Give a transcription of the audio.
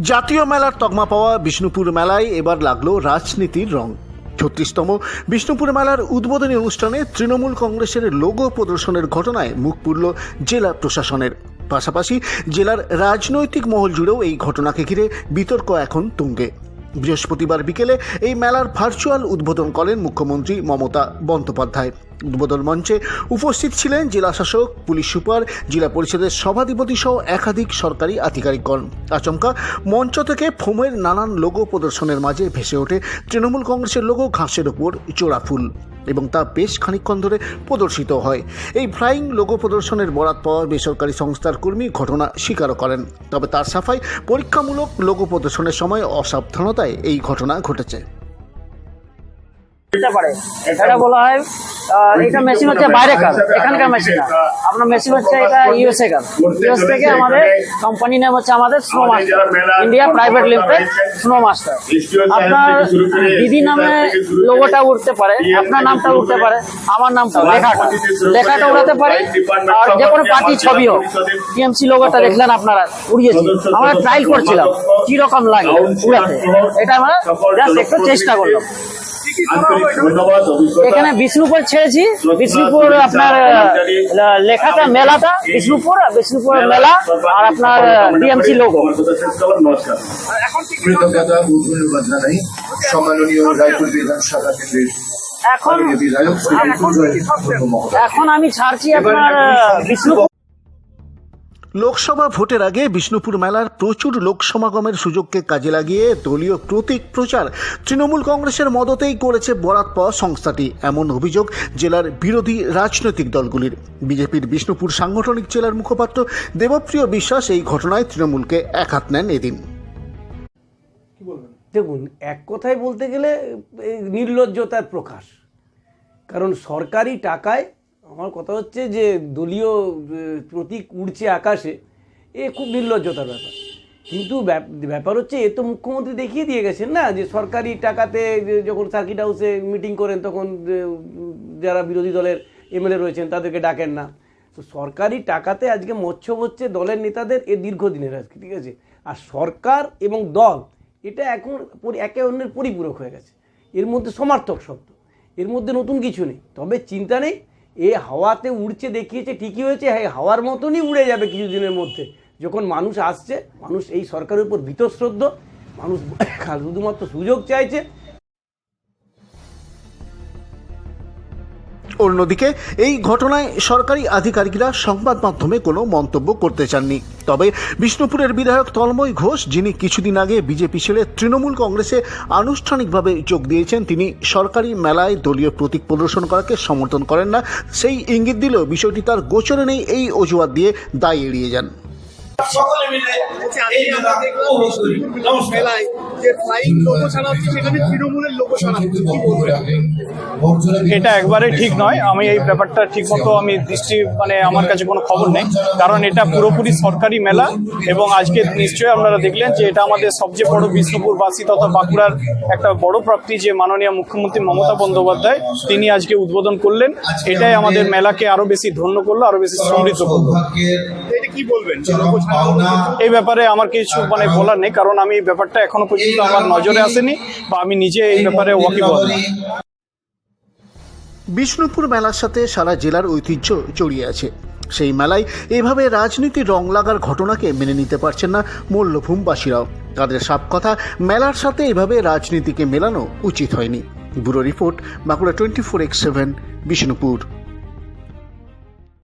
জাতীয় মেলার তকমা পাওয়া বিষ্ণুপুর মেলায় এবার লাগল রাজনীতির রং। ছত্রিশতম বিষ্ণুপুর মেলার উদ্বোধনী অনুষ্ঠানে তৃণমূল কংগ্রেসের লোগো প্রদর্শনের ঘটনায় মুখ পুরল জেলা প্রশাসনের। পাশাপাশি জেলার রাজনৈতিক মহল জুড়েও এই ঘটনাকে ঘিরে বিতর্ক এখন তুঙ্গে। বৃহস্পতিবার বিকেলে এই মেলার ভার্চুয়াল উদ্বোধন করেন মুখ্যমন্ত্রী মমতা বন্দ্যোপাধ্যায়। উদ্বোধন মঞ্চে উপস্থিত ছিলেন জেলাশাসক পুলিশ সুপার, জেলা পরিষদের সভাধিপতি সহ একাধিক সরকারি আধিকারিকগণ। আচমকা, মঞ্চ থেকে ফোমের নানান লোগো প্রদর্শনের মাঝে ভেসে ওঠে তৃণমূল কংগ্রেসের লোগো ঘাসের ওপর জোড়া ফুল এবং তা বেশ খানিকক্ষণ ধরে প্রদর্শিত হয়। এই ফ্লাইং লোগো প্রদর্শনের বরাত পাওয়া বেসরকারি সংস্থার কর্মী ঘটনা স্বীকারও করেন। তবে তার সাফাই পরীক্ষামূলক লোগো প্রদর্শনের সময় অসাবধানতায় এই ঘটনা ঘটেছে। এটা বলা হয় এটা মেশিন হচ্ছে বাইরে কার এখানকার মেশিন আপনার এটা ইউএসএ আমাদের হচ্ছে আমাদের snow master India private limited snow master আপনার দিদি নামে লোগোটা উঠতে পারে, আপনার নামটা উঠতে পারে, আমার নামটা লেখাটা লেখাটা উড়াতে পারে, আর যে কোনো পার্টি ছবি হোক টিএমসি লোগোটা দেখলেন আপনারা উড়িয়েছি আমরা ট্রায়াল করছিলাম, কীরকম লাগে, উড়াতে। এটা আমরা একটু চেষ্টা করলাম। এখানে বিষ্ণুপুর ছেড়েছি। বিষ্ণুপুর আপনার লেখাটা মেলাটা বিষ্ণুপুর বিষ্ণুপুর মেলা আর আপনার ডিএমসি লোগো কৃতজ্ঞতা ও ধন্যবাদ জানাই সম্মাননীয় রায়পুর বিধানসভা কেন্দ্রের এখন মাননীয় বিধায়ক শ্রী বিপুলজয় মুর্মু মহোদয়। এখন আমি ছাড়ছি আপনার বিষ্ণুপুর লোকসভা ভোটের আগে বিষ্ণুপুর মেলার প্রচুর লোক সমাগমের সুযোগকে কাজে লাগিয়ে দলীয় প্রতীক প্রচার তৃণমূল কংগ্রেসের মদতেই করেছে বরাত পাওয়া সংস্থাটি। এমন অভিযোগ জেলার বিরোধী রাজনৈতিক দলগুলির। বিজেপির বিষ্ণুপুর সাংগঠনিক জেলার মুখপাত্র দেবপ্রিয় বিশ্বাস এই ঘটনায় তৃণমূলকে এক হাত নেন এদিন। দেখুন এক কথায় বলতে গেলে এই নির্লজ্জতার প্রকাশ। কারণ সরকারি টাকায় আমার কথা হচ্ছে যে দলীয় প্রতীক উড়ছে আকাশে, এ খুব নির্লজ্জতার ব্যাপার। কিন্তু ব্যাপ- ব্যাপার হচ্ছে, এ তো মুখ্যমন্ত্রী দেখিয়ে দিয়ে গেছেন না, যে সরকারি টাকাতে যখন সার্কিট হাউসে মিটিং করেন, তখন যারা বিরোধী দলের এমএলএ রয়েছেন, তাদেরকে ডাকেন না। তো সরকারি টাকাতে আজকে মৎস্য হচ্ছে দলের নেতাদের এ দীর্ঘদিনের আজকে, ঠিক আছে? আর সরকার এবং দল, এটা এখন একে অন্যের পরিপূরক হয়ে গেছে। এর মধ্যে সমার্থক শব্দ, এর মধ্যে নতুন কিছু নেই। তবে চিন্তা নেই এ হাওয়াতে উড়ছে দেখিয়েছে, ঠিকই হয়েছে হ্যাঁ হাওয়ার মতনই উড়ে যাবে কিছুদিনের মধ্যে। যখন মানুষ আসছে, মানুষ এই সরকারের উপর ভীতশ্রদ্ধ মানুষ শুধুমাত্র সুযোগ চাইছে অন্যদিকে এই ঘটনায় সরকারি আধিকারিকরা সংবাদ মাধ্যমে কোনো মন্তব্য করতে চাননি। তবে বিষ্ণুপুরের বিধায়ক তন্ময় ঘোষ যিনি কিছুদিন আগে বিজেপি ছেড়ে তৃণমূল কংগ্রেসে আনুষ্ঠানিকভাবে যোগ দিয়েছেন তিনি সরকারি মেলায় দলীয় প্রতীক প্রদর্শন করাকে সমর্থন করেন না। সেই ইঙ্গিত দিলেও বিষয়টি তার গোচরে নেই এই অজুহাত দিয়ে দায় এড়িয়ে যান। সকলে মিলে এই মেলা উপভোগ করি। নমস্কার। মেলায় যে ফ্লাইং লোগো ছাড়া হচ্ছে সেখানে তৃণমূলের লোগো ছাড়া হচ্ছে। কি বলবেন এটা? একবারে ঠিক নয়। আমি এই ব্যাপারটা ঠিকমতো আমি দৃষ্টি মানে আমার কাছে কোনো খবর নেই। কারণ এটা পুরোপুরি সরকারি মেলা এবং আজকে নিশ্চয়ই আপনারা দেখলেন যে এটা আমাদের সবচেয়ে বড় বিষ্ণুপুরবাসী তথা বাঁকুড়ার একটা বড় প্রাপ্তি যে মাননীয় মুখ্যমন্ত্রী মমতা বন্দ্যোপাধ্যায় তিনি আজকে উদ্বোধন করলেন। এটাই আমাদের মেলাকে আরও বেশি ধন্য করল আরও বেশি সমৃদ্ধ করল। এই ব্যাপারে আমার কিছু মানে বলার নেই কারণ আমি ব্যাপারটা এখনও পর্যন্ত আমার নজরে আসেনি বা আমি নিজে এই ব্যাপারে ওয়াকিবল না। বিষ্ণুপুর মেলার সাথে সারা জেলার ঐতিহ্য জড়িয়ে আছে। সেই মেলায় এভাবে রাজনীতির রং লাগার ঘটনাকে মেনে নিতে পারছেন না মল্লভূমবাসীরাও। তাদের সাপ কথা মেলার সাথে এভাবে রাজনীতিকে মেলানো উচিত হয়নি। Bureau report Bankura twenty four x seven Bishnupur.